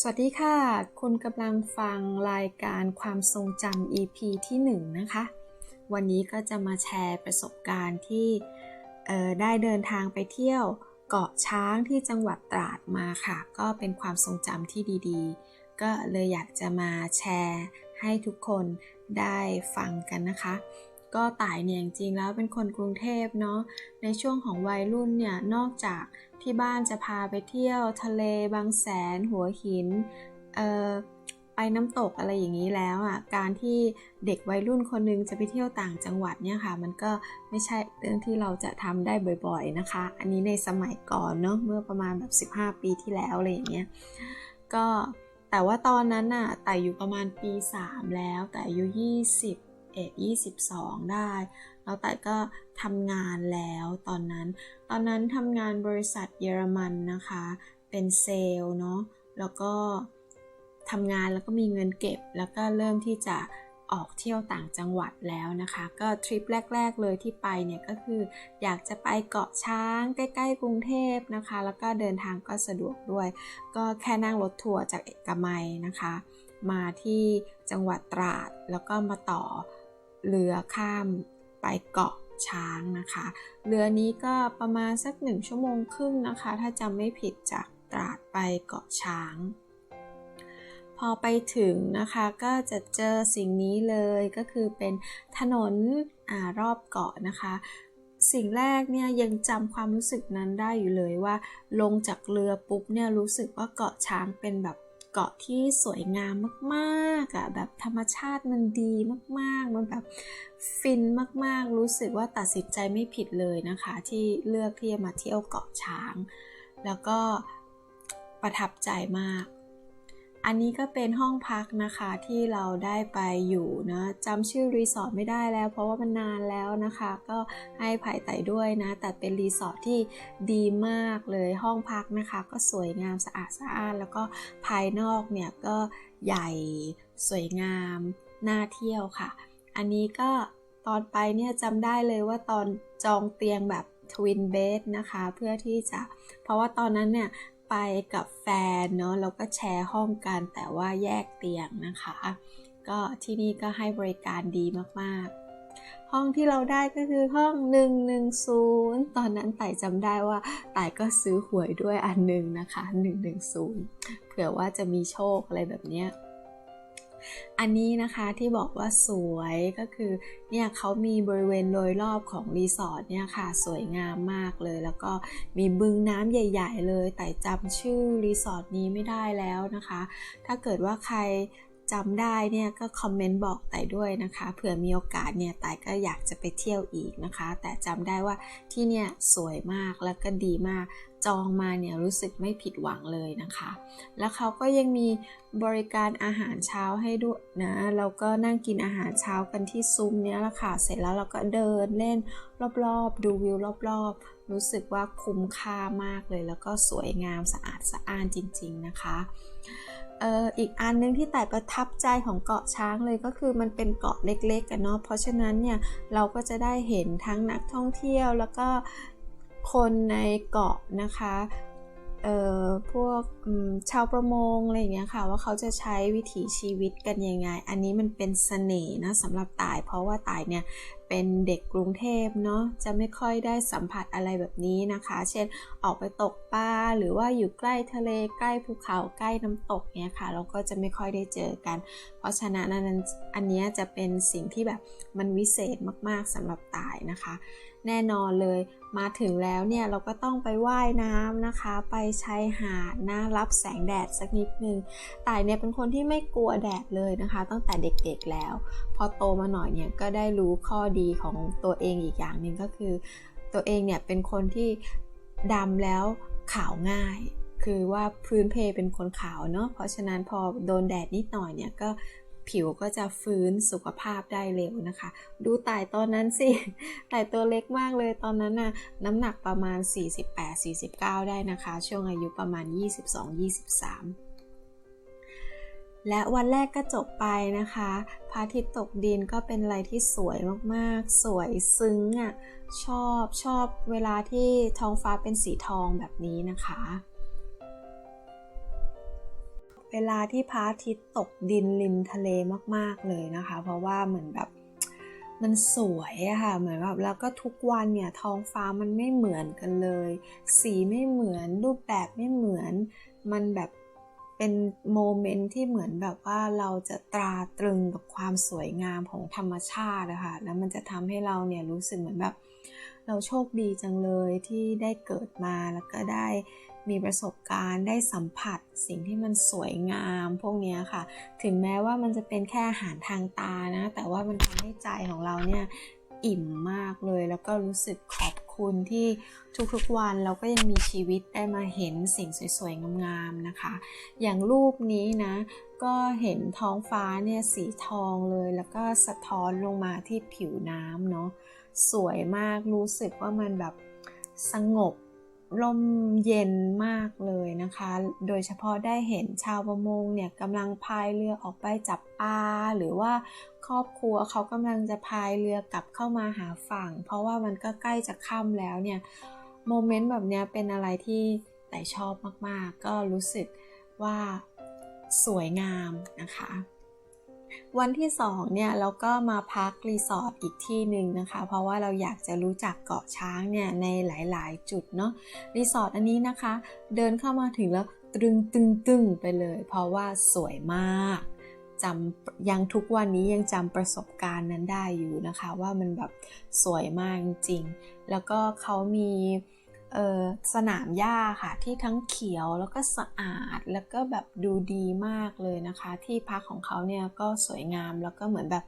สวัสดีค่ะ คุณกำลังฟังรายการความทรงจำ EP ที่ 1 นะคะ วันนี้ก็จะมาแชร์ประสบการณ์ที่ได้เดินทางไปเที่ยวเกาะช้างที่จังหวัดตราดมาค่ะ ก็เป็นความทรงจำที่ดีๆ ก็เลยอยากจะมาแชร์ให้ทุกคนได้ฟังกันนะคะ ก็ต่ายเนี่ยจริงๆแล้วเป็นคนกรุงเทพเนาะในช่วงของวัยรุ่นเนี่ยนอกจากที่บ้านจะพาไปเที่ยวทะเลบางแสนหัวหินไปน้ำตกอะไรอย่างนี้แล้วอะการที่เด็กวัยรุ่นคนหนึงจะไปเที่ยวต่างจังหวัดเนี่ยค่ะ มันก็ไม่ใช่เรื่องที่เราจะทำได้บ่อยๆนะคะ อันนี้ในสมัยก่อนเนาะเมื่อประมาณแบบ 15 ปีที่แล้วอะไรอย่างเงี้ยก็แต่ว่าตอนนั้นน่ะไต่อยู่ประมาณปี 3 แล้วแต่อายุ20 เอ็ด22 ได้ แล้วแต่ก็ทำงานแล้วตอนนั้น ตอนนั้นทำงานบริษัทเยอรมันนะคะ เป็นเซลล์เนาะ แล้วก็ทำงานแล้วก็มีเงินเก็บ แล้วก็เริ่มที่จะออกเที่ยวต่างจังหวัดแล้วนะคะ ก็ทริปแรก ๆ เลยที่ไปเนี่ยก็คืออยากจะไปเกาะช้างใกล้ ๆ กรุงเทพนะคะ แล้วก็เดินทางก็สะดวกด้วย ก็แค่นั่งรถทัวร์จากเอกมัยนะคะ มาที่จังหวัดตราดแล้วก็มาต่อ เรือข้ามไปเกาะช้างนะคะ เรือนี้ก็ประมาณสักหนึ่งชั่วโมงครึ่งนะคะ ถ้าจำไม่ผิดจากตราดไปเกาะช้าง พอไปถึงนะคะก็จะเจอสิ่งนี้เลยก็คือเป็นถนนอรอบเกาะนะคะ สิ่งแรกเนี่ยยังจำความรู้สึกนั้นได้อยู่เลยว่า ลงจากเรือปุ๊บเนี่ยรู้สึกว่าเกาะช้างเป็นแบบ เกาะที่สวยงามมากๆอะแบบธรรมชาติมันดีมากๆ มันแบบฟินมากๆ รู้สึกว่าตัดสินใจไม่ผิดเลยนะคะ ที่เลือกที่จะมาเที่ยวเกาะช้าง แล้วก็ประทับใจมาก อันนี้ก็เป็นห้องพักนะคะที่เราได้ไปอยู่นะจำชื่อรีสอร์ทไม่ได้แล้ว เพราะว่ามันนานแล้วนะคะ ก็ให้ภายไต่ด้วยนะ แต่เป็นรีสอร์ทที่ดีมากเลยห้องพักนะคะ ก็สวยงามสะอาดสะอ้านแล้วก็ภายนอกเนี่ยก็ใหญ่สวยงามน่าเที่ยวค่ะ อันนี้ก็ตอนไปเนี่ยจำได้เลยว่าตอนจองเตียงแบบทวินเบดนะคะ เพื่อที่จะเพราะว่าตอนนั้นเนี่ย ไปกับแฟนเนาะแล้วก็แชร์ห้องกันแต่ว่าแยกเตียงนะคะ ก็ที่นี่ก็ให้บริการดีมากๆ ห้องที่เราได้ก็คือห้อง 110 ตอนนั้นไต่จำได้ว่าไต่ก็ซื้อหวยด้วยอันหนึ่งนะคะ 110 เผื่อว่าจะมีโชคอะไรแบบเนี้ย อันนี้นะคะที่บอกว่าสวยก็คือเนี่ยเขามีบริเวณโดยรอบของรีสอร์ทเนี่ยค่ะสวยงามมากเลย แล้วก็มีบึงน้ำใหญ่ ๆ เลย แต่จำชื่อรีสอร์ทนี้ไม่ได้แล้วนะคะ ถ้าเกิดว่าใครจำได้เนี่ยก็คอมเมนต์บอกไต่ด้วยนะคะเผื่อมีโอกาสเนี่ยไต่ก็อยากจะไปเที่ยวอีกนะคะ แต่จำได้ว่าที่เนี่ยสวยมากแล้วก็ดีมาก จองมาเนี่ยรู้สึกไม่ผิดหวังเลยนะคะ แล้วเขาก็ยังมีบริการอาหารเช้าให้ด้วยนะเราก็นั่งกินอาหารเช้ากันที่ซุ้มเนี้ยแหละค่ะ เสร็จแล้วเราก็เดินเล่นรอบๆ ดูวิวรอบๆ รู้สึกว่าคุ้มค่ามากเลย แล้วก็สวยงามสะอาดสะอ้านจริง ๆนะคะเอ่ออีกอันนึงที่แต่ประทับใจของเกาะช้างเลยก็คือมันเป็นเกาะเล็กๆกันเนาะเพราะฉะนั้นเนี่ยเราก็จะได้เห็นทั้งนักท่องเที่ยวแล้วก็ คนในเกาะนะคะเอ่อพวกชาวประมงอะไรอย่างเงี้ยค่ะว่าเขาจะใช้วิถีชีวิตกันยังไง อันนี้มันเป็นเสน่ห์นะสำหรับตาย เพราะว่าตายเนี่ยเป็นเด็กกรุงเทพเนาะจะไม่ค่อยได้สัมผัสอะไรแบบนี้นะคะ เช่นออกไปตกปลาหรือว่าอยู่ใกล้ทะเลใกล้ภูเขาใกล้น้ำตกเนี่ยค่ะเราก็จะไม่ค่อยได้เจอกัน เพราะฉะนั้นอันนี้จะเป็นสิ่งที่แบบมันวิเศษมากๆสำหรับตายนะคะ แน่นอนเลย มาถึงแล้วเนี่ยเราก็ต้องไปว่ายน้ำนะคะ ไปชายหาดนะรับแสงแดดสักนิดนึงต่เนี่ยเป็นคนที่ไม่กลัวแดดเลยนะคะ ตั้งแต่เด็กๆแล้ว พอโตมาหน่อยเนี่ยก็ได้รู้ข้อดีของตัวเองอีกอย่างหนึ่งก็คือ ตัวเองเนี่ยเป็นคนที่ดำแล้วขาวง่าย คือว่าพื้นเพเป็นคนขาวเนาะเพราะฉะนั้นพอโดนแดดนิดหน่อยเนี่ยก็ ผิวก็จะฟื้นสุขภาพได้เร็วนะคะ ดูต่ายตอนนั้นสิต่ายตัวเล็กมากเลยตอนนั้นน่ะน้ำหนักประมาณ 48-49 ได้นะคะ ช่วงอายุประมาณ 22-23และวันแรกก็จบไปนะคะพระอาทิตย์ตกดินก็เป็นอะไรที่สวยมากๆ สวยซึ้งอะ ชอบชอบเวลาที่ท้องฟ้าเป็นสีทองแบบนี้นะคะ เวลาที่พระอาทิตย์ตกดินริมทะเลมากๆเลยนะคะ เพราะว่าเหมือนแบบมันสวยอะค่ะเหมือนแบบแล้วก็ทุกวันเนี่ยท้องฟ้ามันไม่เหมือนกันเลย สีไม่เหมือนรูปแบบไม่เหมือน มันแบบเป็นโมเมนต์ที่เหมือนแบบว่าเราจะตราตรึงกับความสวยงามของธรรมชาติะค่ะแล้วมันจะทำให้เราเนี่ยรู้สึกเหมือนแบบ เราโชคดีจังเลยที่ได้เกิดมาแล้วก็ได้ มีประสบการณ์ได้สัมผัสสิ่งที่มันสวยงามพวกนี้ค่ะ ถึงแม้ว่ามันจะเป็นแค่อาหารทางตานะ แต่ว่ามันทำให้ใจของเราเนี่ยอิ่มมากเลย แล้วก็รู้สึกขอบคุณที่ทุกๆวันเราก็ยังมีชีวิตได้มาเห็นสิ่งสวยๆงามๆนะคะ อย่างรูปนี้นะ ก็เห็นท้องฟ้าเนี่ยสีทองเลย แล้วก็สะท้อนลงมาที่ผิวน้ำเนาะสวยมากรู้สึกว่ามันแบบสงบ ลมเย็นมากเลยนะคะ โดยเฉพาะได้เห็นชาวประมงเนี่ยกำลังพายเรือออกไปจับปลาหรือว่าครอบครัวเขากำลังจะพายเรือกลับเข้ามาหาฝั่ง เพราะว่ามันก็ใกล้จะค่ำแล้วเนี่ยโมเมนต์แบบนี้เป็นอะไรที่แต่ชอบมากๆ ก็รู้สึกว่าสวยงามนะคะ วันที่2เนี่ยเราก็มาพักรีสอร์ทอีกที่หนึ่งนะคะ เพราะว่าเราอยากจะรู้จักเกาะช้างเนี่ยในหลายๆ จุดเนาะรีสอร์ทอันนี้นะคะ เดินเข้ามาถึงแล้วตรึงตึงตึงไปเลย เพราะว่าสวยมากจำยังทุกวันนี้ยังจำประสบการณ์นั้นได้อยู่นะคะ ว่ามันแบบสวยมากจริง แล้วก็เขามี สนามหญ้าค่ะ ที่ทั้งเขียวแล้วก็สะอาดแล้วก็แบบดูดีมากเลยนะคะ ที่พักของเขาเนี่ยก็สวยงามแล้วก็เหมือนแบบ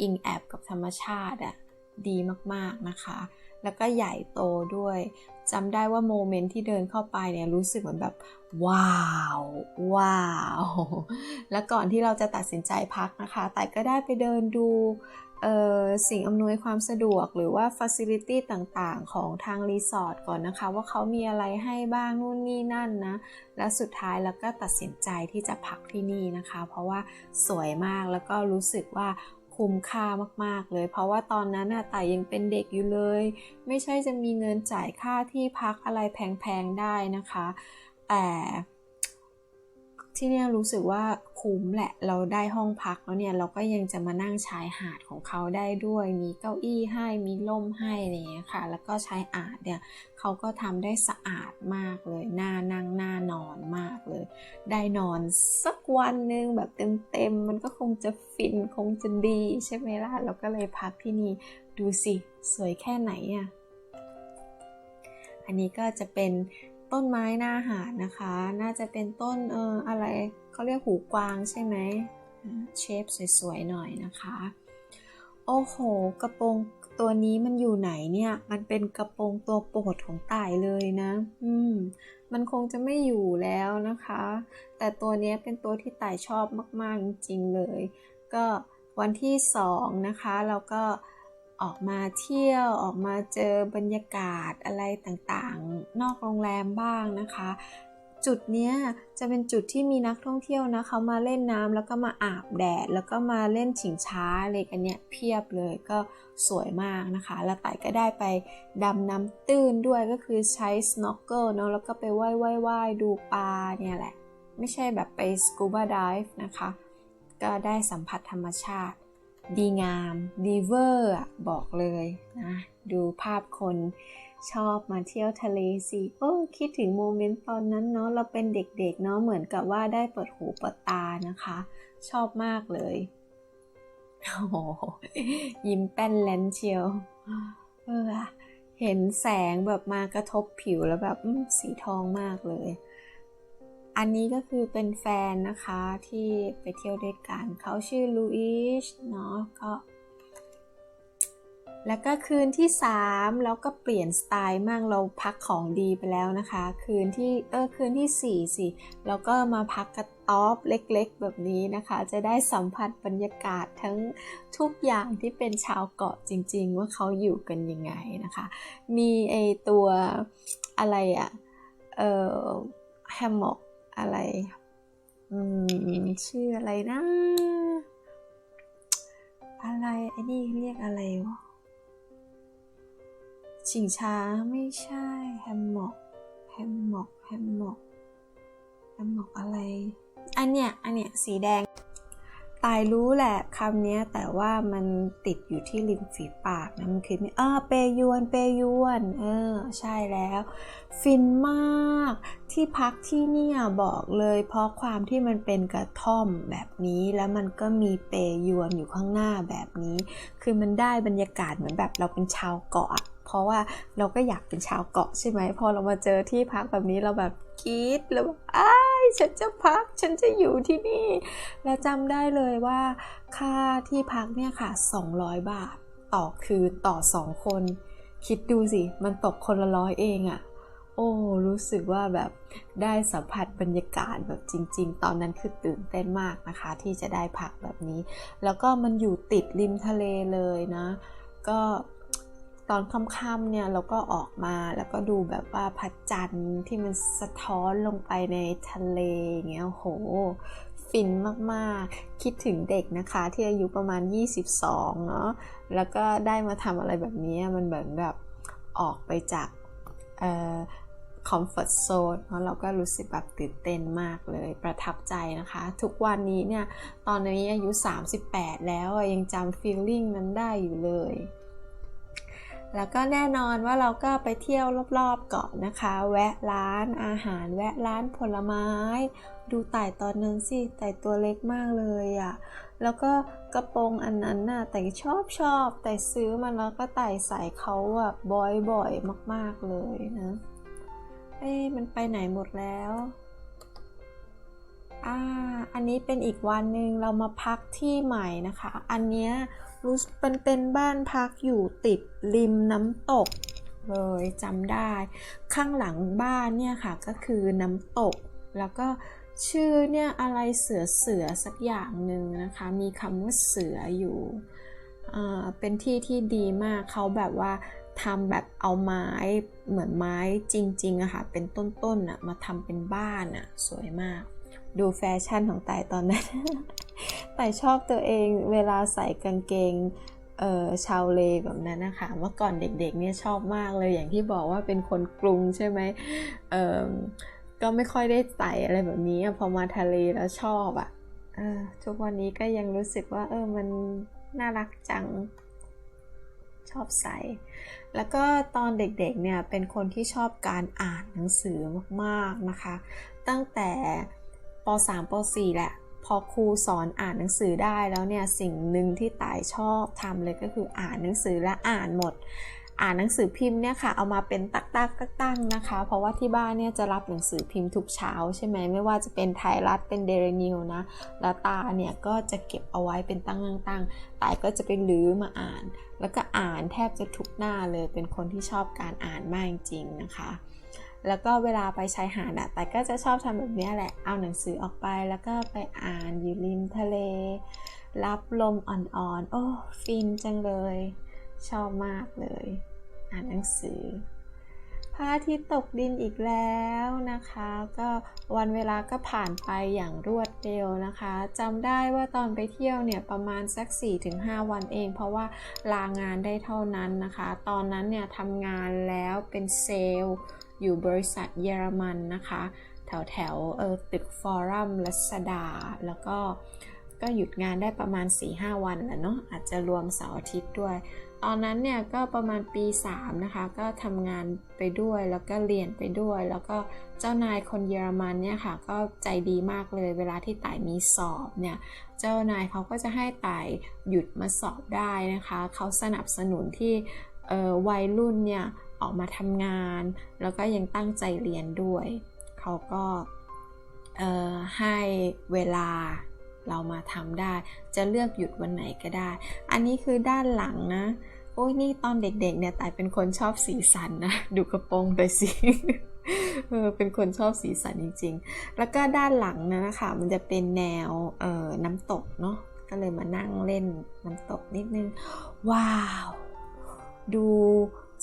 อิงแอบกับธรรมชาติอะดีมากๆนะคะ แล้วก็ใหญ่โตด้วยจำได้ว่าโมเมนต์ที่เดินเข้าไปเนี่ยรู้สึกเหมือนแบบว้าว ว้าว แล้วก่อนที่เราจะตัดสินใจพักนะคะ แต่ก็ได้ไปเดินดู สิ่งอำนวยความสะดวกหรือว่าฟัซิลิตี้ต่างๆ ของทางรีสอร์ทก่อนนะคะ ว่าเขามีอะไรให้บ้างนู่นนี่นั่นนะ และสุดท้ายแล้วก็ตัดสินใจที่จะพักที่นี่นะคะ เพราะว่าสวยมากแล้วก็รู้สึกว่าคุ้มค่ามากๆเลย เพราะว่าตอนนั้นน่ะแต่ยังเป็นเด็กอยู่เลย ไม่ใช่จะมีเงินจ่ายค่าที่พักอะไรแพงๆได้นะคะ แต่ ที่เนี่ยรู้สึกว่าคุ้มแหละเราได้ห้องพักแล้วเนี่ยเราก็ยังจะมานั่งชายหาดของเขาได้ด้วย มีเก้าอี้ให้มีล่มให้อะไรเงี้ยค่ะ แล้วก็ชายอาดเนี่ยเขาก็ทำได้สะอาดมากเลยน่านั่งหน่านอนมากเลย ได้นอนสักวันหนึ่งแบบเต็มๆมันก็คงจะฟินคงจะดีใช่ไหมล่ะเราก็เลยพักที่นี่ดูสิสวยแค่ไหนอะอันนี้ก็จะเป็น ต้นไม้หน้าหาดนะคะ น่าจะเป็นต้นเอออะไรเขาเรียกหูกวางใช่ไหมเชฟสวยๆหน่อยนะคะ โอ้โห กระโปรงตัวนี้มันอยู่ไหนเนี่ย มันเป็นกระโปรงตัวโปรดของต่ายเลยนะ อืม มันคงจะไม่อยู่แล้วนะคะ แต่ตัวนี้เป็นตัวที่ต่ายชอบมากๆจริงๆเลย ก็วันที่สองนะคะ เราก็ ออกมาเที่ยวออกมาเจอบรรยากาศอะไรต่างๆ นอกโรงแรมบ้างนะคะ จุดนี้จะเป็นจุดที่มีนักท่องเที่ยวนะเขามาเล่นน้ำแล้วก็มาอาบแดด แล้วก็มาเล่นฉิงช้าอะไรกันเนี่ยเพียบเลยก็สวยมากนะคะ แล้วไต่ก็ได้ไปดำน้ำตื้นด้วยก็คือใช้ snorkel เนาะแล้วก็ไปว่ายว่ายว่ายดูปลาเนี่ยแหละ ไม่ใช่แบบไป scuba dive นะคะ ก็ได้สัมผัสธรรมชาติ ดีงาม ดีเวอร์บอกเลยนะดูภาพคนชอบมาเที่ยวทะเลสิโอ้คิดถึงโมเมนต์ตอนนั้นเนาะเราเป็นเด็กๆเนาะเหมือนกับว่าได้เปิดหูเปิดตานะคะ ชอบมากเลยโอ้โหยิ้มแป้นแลนเชียวเออเห็นแสงแบบมากระทบผิวแล้วแบบสีทองมากเลย อันนี้ก็คือเป็นแฟนนะคะที่ไปเที่ยวด้วยกัน เขาชื่อลูอิชเนาะก็แล้วก็คืนที่ 3 แล้วก็เปลี่ยนสไตล์มั่งเราพักของดีไปแล้วนะคะ คืนที่เออคืนที่ 4 สิแล้วก็มาพักกระต๊อบเล็กๆ แบบนี้นะคะ จะได้สัมผัสบรรยากาศทั้งทุกอย่างที่เป็นชาวเกาะจริงๆ ว่าเขาอยู่กันยังไงนะคะ มีไอตัวอะไรอะเออแฮมม็อก อะไร อืม ชื่ออะไรนะ อะไรไอ้นี่เรียกอะไรวะ ชิงช้าไม่ใช่แฮมม็อกแฮมม็อกแฮมม็อกแฮมม็อกอะไรออันเนี้ย อันเนี้ย สีแดง ตายรู้แหละคำนี้แต่ว่ามันติดอยู่ที่ริมฝีปากนะมันคือไม่เออเปยวนเปยวนเออใช่แล้ว ฟินมาก ที่พักที่เนี่ยบอกเลย เพราะความที่มันเป็นกระท่อมแบบนี้แล้วมันก็มีเปยวนอยู่ข้างหน้าแบบนี้ คือมันได้บรรยากาศเหมือนแบบเราเป็นชาวเกาะเพราะว่าเราก็อยากเป็นชาวเกาะใช่ไหมพอเรามาเจอที่พักแบบนี้เราแบบกรี๊ดแล้วแบบอ้า ฉันจะพัก ฉันจะอยู่ที่นี่ แล้วจำได้เลยว่าค่าที่พักเนี่ยค่ะ 200 บาท ต่อคืนต่อ 2 คน คิดดูสิ มันตกคนละร้อยเองอะโอ้ รู้สึกว่าแบบได้สัมผัสบรรยากาศแบบจริง ๆ ตอนนั้นคือตื่นเต้นมากนะคะ ที่จะได้พักแบบนี้ แล้วก็มันอยู่ติดริมทะเลเลยนะ ก็ ตอนค่ำๆเนี่ยเราก็ออกมาแล้วก็ดูแบบว่าพระจันทร์ที่มันสะท้อนลงไปในทะเลอย่างเงี้ยโหฟินมากๆ คิดถึงเด็กนะคะที่อายุประมาณ 22 เนาะแล้วก็ได้มาทำอะไรแบบนี้มันเหมือนแบบออกไปจากคอมฟอร์ทโซนเพราะเราก็รู้สึกแบบตื่นเต้นมากเลยประทับใจนะคะ ทุกวันนี้เนี่ย ตอนนี้อายุ 38 แล้วยังจำฟีลลิ่งนั้นได้อยู่เลย แล้วก็แน่นอนว่าเราก็ไปเที่ยวรอบๆเกาะนะคะ แวะร้านอาหารแวะร้านผลไม้ ดูไต่ตอนนั้นสิไต่ตัวเล็กมากเลยอะ่ะแล้วก็กระโปรงอันนั้นน่ะแต่ชอบชอบแต่ซื้อมาแล้วก็ไต่ใส่เขาแบบบ่อยๆมากๆเลยนะเอ๊มันไปไหนหมดแล้วอ่าอันนี้เป็นอีกวันหนึ่งเรามาพักที่ใหม่นะคะ อันเนี้ย รู้เป็นเป็นบ้านพักอยู่ติดริมน้ำตกเลยจำได้ ข้างหลังบ้านเนี่ยค่ะก็คือน้ำตก แล้วก็ชื่อเนี่ยอะไรเสือเสือสักอย่างหนึ่งนะคะ มีคำว่าเสืออยู่เป็นที่ที่ดีมากเขาแบบว่าทำแบบเอาไม้เหมือนไม้จริงๆอะค่ะเป็นต้นๆอะมาทำเป็นบ้านอะสวยมาก ดูแฟชั่นของต่ตอนนั้น ต่ชอบตัวเองเวลาใส่กางเกงเออชาวเลแบบนั้นนะคะ เมื่อก่อนเด็กๆเนี่ยชอบมากเลยอย่างที่บอกว่าเป็นคนกรุงใช่ไหมเออก็ไม่ค่อยได้ใส่อะไรแบบนี้พอมาทะเลแล้วชอบอะ่ะทุกวันนี้ก็ยังรู้สึกว่า เออมันน่ารักจังชอบใส่ แล้วก็ตอนเด็กๆเนี่ยเป็นคนที่ชอบการอ่านหนังสือมากๆนะคะ ตั้งแต่ ป .3 ป .4 แหละ พอครูสอนอ่านหนังสือได้แล้วเนี่ย สิ่งหนึ่งที่ตายชอบทำเลยก็คืออ่านหนังสือและอ่านหมด อ่านหนังสือพิมพ์เนี่ยค่ะ เอามาเป็นตักตักตักตั้งนะคะ เพราะว่าที่บ้านเนี่ยจะรับหนังสือพิมพ์ทุกเช้าใช่ไหมไม่ว่าจะเป็นไทยรัฐเป็นเดลินิวนะ แล้วตาเนี่ยก็จะเก็บเอาไว้เป็นตั้งตั้งตายก็จะไปลื้อมาอ่าน แล้วก็อ่านแทบจะทุกหน้าเลย เป็นคนที่ชอบการอ่านมากจริงนะคะ แล้วก็เวลาไปชายหาดอะแต่ก็จะชอบทำแบบนี้แหละ เอาหนังสือออกไปแล้วก็ไปอ่านอยู่ริมทะเล รับลมอ่อนๆ โอ้ ฟินจังเลย ชอบมากเลย อ่านหนังสือระอาทิตย์ตกดินอีกแล้วนะคะ ก็วันเวลาก็ผ่านไปอย่างรวดเร็วนะคะจำได้ว่าตอนไปเที่ยวเนี่ยประมาณสัก 4-5 วันเอง เพราะว่าลางานได้เท่านั้นนะคะ ตอนนั้นเนี่ยทำงานแล้วเป็นเซลล์ อยู่บริษัทเยอรมันนะคะ แถวแถวเออตึกฟอรัมลัสดา แล้วก็ก็หยุดงานได้ประมาณ 4-5 วันแหละเนาะอาจจะรวมเสาร์อาทิตย์ด้วย ตอนนั้นเนี่ยก็ประมาณปี 3 นะคะ ก็ทำงานไปด้วยแล้วก็เรียนไปด้วย แล้วก็เจ้านายคนเยอรมันเนี่ยค่ะ ก็ใจดีมากเลย เวลาที่ต่ายมีสอบเนี่ย เจ้านายเขาก็จะให้ต่ายหยุดมาสอบได้นะคะ เขาสนับสนุนที่วัยรุ่นเนี่ย ออกมาทำงาน แล้วก็ยังตั้งใจเรียนด้วย เขาก็ให้เวลาเรามาทำได้ จะเลือกหยุดวันไหนก็ได้ อันนี้คือด้านหลังนะ โอ้ยนี่ตอนเด็กๆเนี่ยแต่เป็นคนชอบสีสันนะ ดูกระโปรงไปสิเออเป็นคนชอบสีสันจริง ๆ แล้วก็ด้านหลังนะนะคะ มันจะเป็นแนวเอ่อน้ำตกเนาะ ก็เลยมานั่งเล่นน้ำตกนิดนึง ว้าว ดู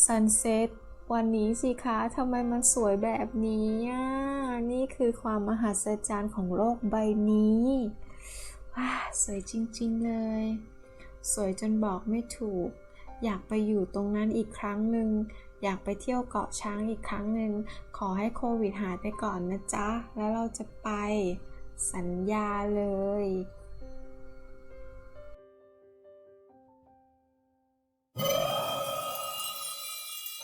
ซันเซ็ตวันนี้สิคะทำไมมันสวยแบบนี้นี่คือความมหัศจรรย์ของโลกใบนี้ว้าสวยจริง ๆ เลย สวยจนบอกไม่ถูก อยากไปอยู่ตรงนั้นอีกครั้งหนึ่งอยากไปเที่ยวเกาะช้างอีกครั้งหนึ่งขอให้โควิดหายไปก่อนนะจ๊ะ แล้วเราจะไป สัญญาเลย